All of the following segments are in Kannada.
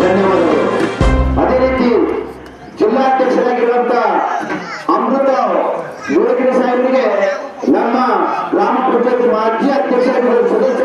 ಧನ್ಯವಾದಗಳು. ಅದೇ ರೀತಿ ಜಿಲ್ಲಾಧ್ಯಕ್ಷರಾಗಿರುವಂತ ಅಮೃತ ಯೋಗಿನ ಸಾಹೇಬರಿಗೆ ನಮ್ಮ ಗ್ರಾಮ ಪಂಚಾಯತ್ ಮಾಜಿ ಅಧ್ಯಕ್ಷರಾಗಿರುವ ಸದಸ್ಯ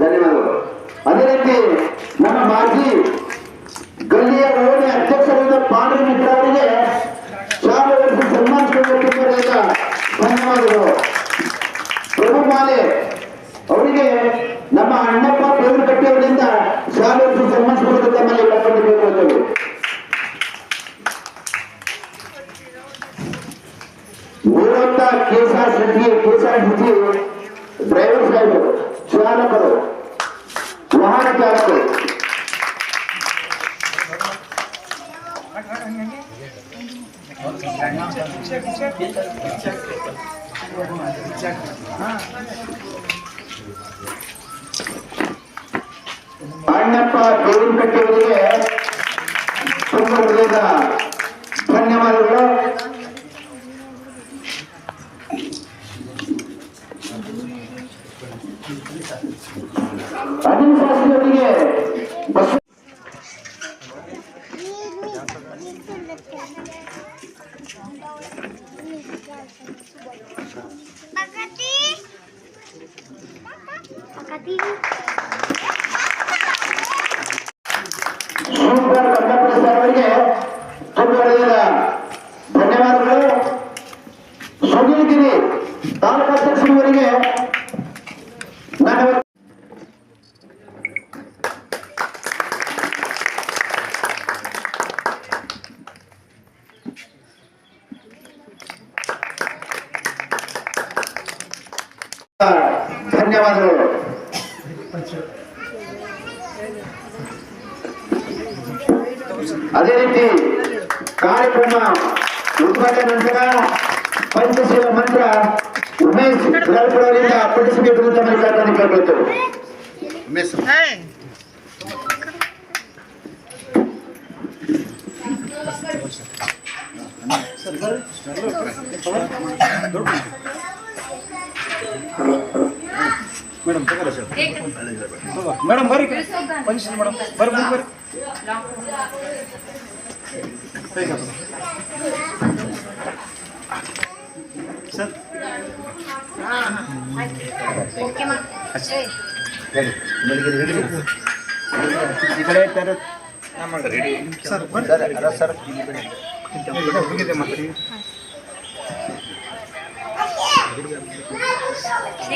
ಧನ್ಯವಾದಗಳು ಅದೇ ರೀತಿ ನಮ್ಮ ಮಾಜಿ ಗಲ್ಲಿಯ ಓಣಿ ಅಧ್ಯಕ್ಷರಾದ ಪಾಂಡ್ರ ಮಿತ್ರ ಅವರಿಗೆ ಧನ್ಯವಾದಗಳು ಅವರಿಗೆ ನಮ್ಮ ಅಣ್ಣಪ್ಪ ದೇವರಕಟ್ಟಿ ಅವರಿಂದ ಶಾಲೆ ಹೊರಡಿಸಿ ಸನ್ಮಾನಿಸಬೇಕು ತಮ್ಮಲ್ಲಿ ಕರ್ಕೊಂಡು ಅಂತೇಳಿ ಮೂವತ್ತ KSR city KSR city driver ಸಾಹೇಬರು ಚಾಲಕರು ವಾಹನ ಚಾಲಕರು ಅಣ್ಣಪ್ಪ ದೇವರಕಟ್ಟಿ ಅವರಿಗೆ ಧನ್ಯವಾದಗಳು ಅದೇ ರೀತಿ ಕಾರ್ಯಕ್ರಮ ಉದ್ಘಾಟನೆ ನಂತರ ಪಂಚಶೀಲ ಮಂತ್ರ ಉಮೇಶ್ ಅವರಿಂದ ಪಠಿಸಬೇಕು ಅಂತ ಮನವಿ ಕೇಳಬೇಕು ಮೇಡಮ್ ಬರ್ರಿ. ಪಂಚ ಮೇಡಮ್. ಬರ್ರಿ ಮುಂದೆ ಬರ್ರಿ. ಸರ್. ಈ ಕಡೆ ಸರ್ ಸರ್ ಬರ್ರಿ. ಸರ್ ಹೋಗಿದೆ ಮಾತಾಡಿ.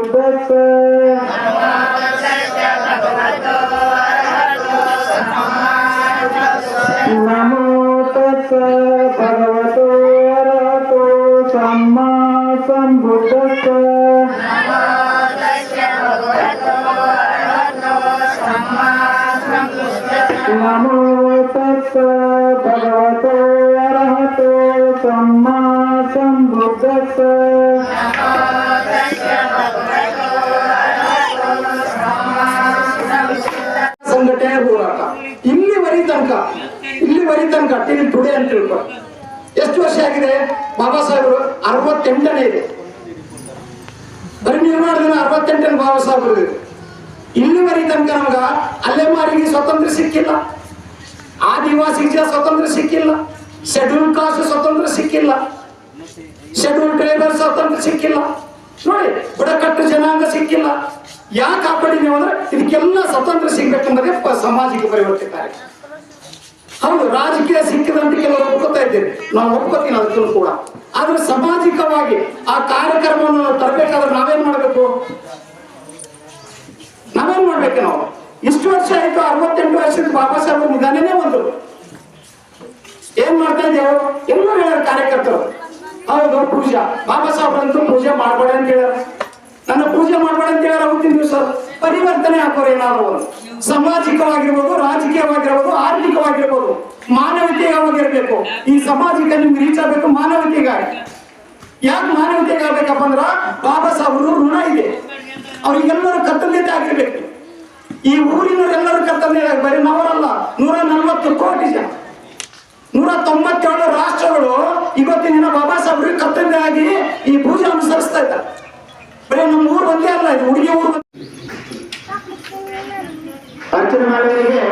భగవద్భక్త నమో తత్స భగవతో అరహతో సమ్మా సంబుద్ధస్స నమో తత్స భగవతో అరహతో సమ్మా ತನಕ ಕಟ್ಟಿನ ಟುಡೇ ಅಂತ ತಿಳ್ಕೊ. ಎಷ್ಟು ವರ್ಷ ಆಗಿದೆ? ಬಾಬಾ ಸಾಹೇಬರು, ಅರವತ್ತೆಂಟನೇ ಇದೆ. ಬರೀ ನಿರ್ಮಾಣ ದಿನ ಅರವತ್ತೆಂಟನೇ ಬಾಬಾ ಸಾಹೇಬರು ಇಲ್ಲಿವರೆ ತನಕ ನಮ್ಗ ಅಲೆಮಾರಿಗೆ ಸ್ವತಂತ್ರ ಸಿಕ್ಕಿಲ್ಲ. ಆದಿವಾಸಿಗೆ ಸ್ವತಂತ್ರ ಸಿಕ್ಕಿಲ್ಲ. ಶೆಡ್ಯೂಲ್ ಕಾಸ್ಟ್ ಸ್ವತಂತ್ರ ಸಿಕ್ಕಿಲ್ಲ. ಶೆಡ್ಯೂಲ್ ಟ್ರೈಬರ್ ಸ್ವತಂತ್ರ ಸಿಕ್ಕಿಲ್ಲ. ನೋಡಿ, ಬುಡಕಟ್ಟು ಜನಾಂಗ ಸಿಕ್ಕಿಲ್ಲ. ಯಾಕೆ ಕಾಪಾಡಿದೀವಿ ಅಂದ್ರೆ ಇದಕ್ಕೆಲ್ಲ ಸ್ವತಂತ್ರ ಸಿಗ್ಬೇಕಂಬುದೇ ಸಮಾಜಕ್ಕೆ ಕಾರ್ಯ. ಹೌದು, ರಾಜಕೀಯ ಸಿಕ್ಕಿದಂತೆ ಕೆಲವರು ಒಪ್ಕೋತಾ ಇದ್ದೇವೆ ನಾವು ಒಪ್ಕೋತೀನಿ ಅದಕ್ಕೂ ಕೂಡ ಆದ್ರೆ ಸಾಮಾಜಿಕವಾಗಿ ಆ ಕಾರ್ಯಕ್ರಮವನ್ನು ನಾವು ತರಬೇಕಾದ್ರೆ ನಾವೇನ್ ಮಾಡ್ಬೇಕು? ನಾವೇನ್ ಮಾಡ್ಬೇಕು ನಾವು? ಇಷ್ಟು ವರ್ಷ ಆಯ್ತು, ಅರವತ್ತೆಂಟು ವರ್ಷದ ಬಾಬಾ ಸಾಹೇಬ್ ನಿಧಾನನೇ ಒಂದು ಏನ್ ಮಾಡ್ತಾ ಇದ್ದೇವೆ? ಎಲ್ಲರೂ ಹೇಳಾರ ಕಾರ್ಯಕರ್ತರು. ಹೌದು, ಪೂಜಾ. ಬಾಬಾ ಸಾಹೇಬ್ರಂತೂ ಪೂಜೆ ಮಾಡ್ಬೇಡ ಅಂತ ಹೇಳ್ಯಾರ. ನನ್ನ ಪೂಜೆ ಮಾಡ್ಬೇಡ ಅಂತ ಹೇಳಾರ ಅವತ್ತಿನ ದಿವಸ. ಪರಿವರ್ತನೆ ಹಾಕೋರು ಏನಾದ್ರು ಸಾಮಾಜಿಕವಾಗಿರ್ಬೋದು, ರಾಜಕೀಯವಾಗಿರ್ಬೋದು, ಆರ್ಥಿಕವಾಗಿರ್ಬೋದು. ಈ ಸಮಾಜಕ್ಕೆ ನಿಮ್ಗೆ ರೀಚ್ ಆಗಬೇಕು ಮಾನವತೆಗಾಗಿ. ಯಾಕೆ ಮಾನವೀಯತೆಗೆ ಆಗ್ಬೇಕಪ್ಪ ಅಂದ್ರ ಬಾಬಾ ಸಾಹೇಬ್ರು ಋಣ ಇದೆ. ಅವ್ರಿಗೆಲ್ಲರೂ ಕರ್ತವ್ಯತೆ ಆಗಿರ್ಬೇಕು. ಈ ಊರಿನವರೆಲ್ಲರೂ ಕರ್ತವ್ಯ ಬರೀ ನಾವರಲ್ಲ, ನೂರ ನಲ್ವತ್ತು ಕೋಟಿ ಜನ. ನೂರ ತೊಂಬತ್ತೇಳು ರಾಷ್ಟ್ರಗಳು ಇವತ್ತಿನ ದಿನ ಬಾಬಾ ಸಾಹೇಬ್ರಿಗೆ ಕರ್ತವ್ಯ ಆಗಿ ಈ ಪೂಜೆ ಅನುಸರಿಸ್ತಾ ಇದ್ದಾರೆ. ಬರೀ ನಮ್ಮ ಊರು ಒಂದೇ ಅಲ್ಲ, ಇದು ಹುಡುಗಿ ಊರು ಅರ್ಚನೆ ಮಾಡುವವರಿಗೆ